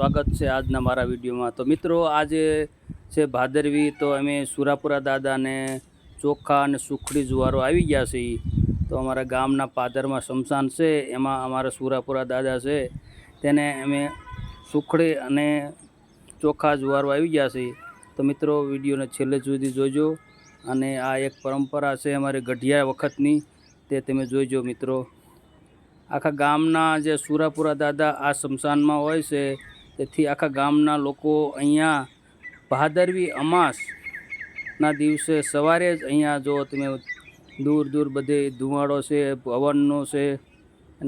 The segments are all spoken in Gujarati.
સ્વાગત છે આજના મારા વિડીયોમાં. તો મિત્રો, આજે છે ભાદરવી, તો અમે સુરાપુરા દાદાને ચોખા અને સુખડી જુવારો આવી ગયા છે. તો અમારા ગામના પાદરમાં શમશાન છે, એમાં અમારા સુરાપુરા દાદા છે. તેને અમે સુખડી અને ચોખા જુવારો આવી ગયા છે. તો મિત્રો, વિડીયોને છેલ્લે સુધી જોજો. અને આ એક પરંપરા છે અમારી ગઢિયા વખતની, તે તમે જોઈજો મિત્રો. આખા ગામના જે સુરાપુરા દાદા આ શમશાનમાં હોય છે તેથી આખા ગામના લોકો અહીંયા ભાદરવી અમાસના દિવસે સવારે જ અહીંયા જો તમે દૂર દૂર બધે ધુમાડો છે હવનનો છે,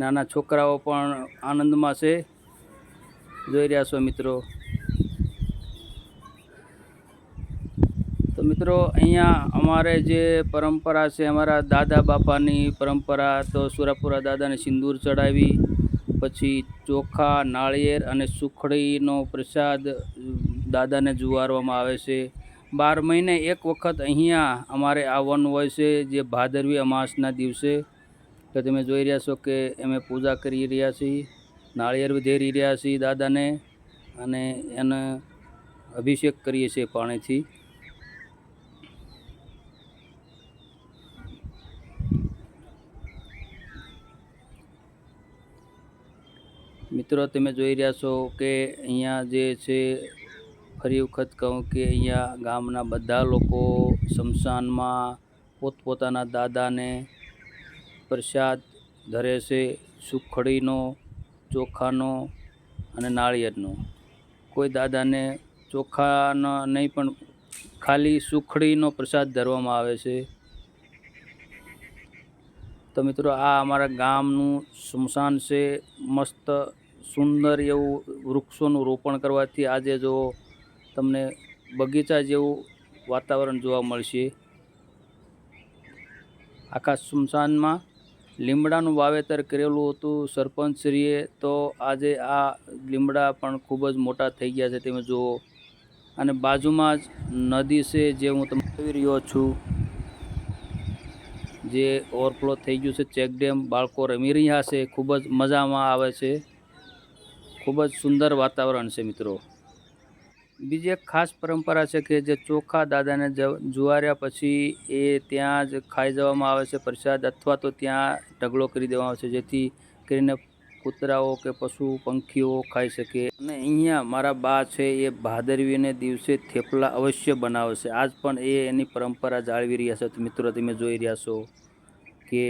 નાના છોકરાઓ પણ આનંદમાં છે. જોઈ રહ્યા છો મિત્રો. તો મિત્રો અહીંયા અમારે જે પરંપરા છે, અમારા દાદા બાપાની પરંપરા, તો સુરાપુરા દાદાને સિંદૂર ચડાવી પછી ચોખા, નાળિયેર અને સુખડીનો પ્રસાદ દાદાને જુવારવામાં આવે છે. બાર મહિને એક વખત અહીંયા અમારે આવવાનું હોય છે, જે ભાદરવી અમાસના દિવસે. તો તમે જોઈ રહ્યા છો કે અમે પૂજા કરી રહ્યા છીએ, નાળિયેર વધેરી રહ્યા છીએ દાદાને અને એને અભિષેક કરીએ છીએ પાણીથી. મિત્રો, તમે જોઈ રહ્યા છો કે અહીંયા જે છે, ફરી વખત કહું કે અહીંયા ગામના બધા લોકો શમશાનમાં પોતપોતાના દાદાને પ્રસાદ ધરે છે, સુખડીનો, ચોખાનો અને નાળિયેરનો. કોઈ દાદાને ચોખાનો નહીં, પણ ખાલી સુખડીનો પ્રસાદ ધરવામાં આવે છે. તો મિત્રો, આ અમારા ગામનું સ્મશાન છે, મસ્ત સુંદર એવું વૃક્ષોનું રોપણ કરવાથી આજે જો તમને બગીચા જેવું વાતાવરણ જોવા મળશે. આખા સ્મશાનમાં લીમડાનું વાવેતર કરેલું હતું. સરપંચશ્રીએ તો આજે આ લીમડા પણ ખૂબ જ મોટા થઈ ગયા છે તમે જુઓ. અને બાજુમાં જ નદી છે જે હું તમને જોઈ રહ્યો છું. જે ઓવરફ્લો થઈ ગયું છે. ચેકડેમ બાળકો રમી રહ્યા છે. ખૂબ જ મજામાં આવે છે. ખૂબ જ સુંદર વાતાવરણ છે, મિત્રો. બીજી એક ખાસ પરંપરા છે કે જે ચોખા દાદાને જુવાર્યા પછી એ ત્યાં જ ખાઈ જવામાં આવે છે પ્રસાદ અથવા તો ત્યાં ઢગલો કરી દેવામાં આવે છે, જેથી કરીને કૂતરાઓ કે પશુ, પંખીઓ ખાઈ શકે. અને અહીંયા મારા બા છે એ ભાદરવીને દિવસે થેપલા અવશ્ય બનાવે છે. આજ પણ એ એની પરંપરા જાળવી રહ્યા છે. મિત્રો, તમે જોઈ રહ્યા છો કે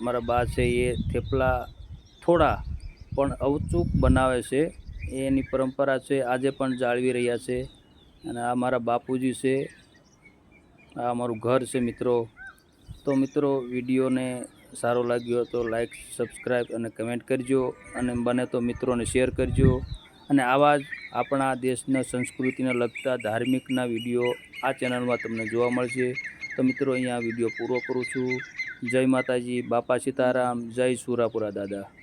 મારા બા છે એ થેપલા થોડા પણ અવચૂક બનાવે છે. એની પરંપરા છે. આજે પણ જાળવી રહ્યા છે. અને આ મારા બાપુજી છે. આ અમારું ઘર છે મિત્રો. તો મિત્રો, વિડીયોને સારો લાગ્યો તો લાઈક, સબસ્ક્રાઈબ અને કમેન્ટ કરજો. અને બને તો મિત્રોને શેર કરજો. અને આવા જ આપણા દેશના સંસ્કૃતિને લગતા ધાર્મિકના વીડિયો આ ચેનલમાં તમને જોવા મળશે. તો મિત્રો, અહીંયા વીડિયો પૂરો કરું છું. જય માતાજી. બાપા સીતારામ. જય સુરાપુરા દાદા.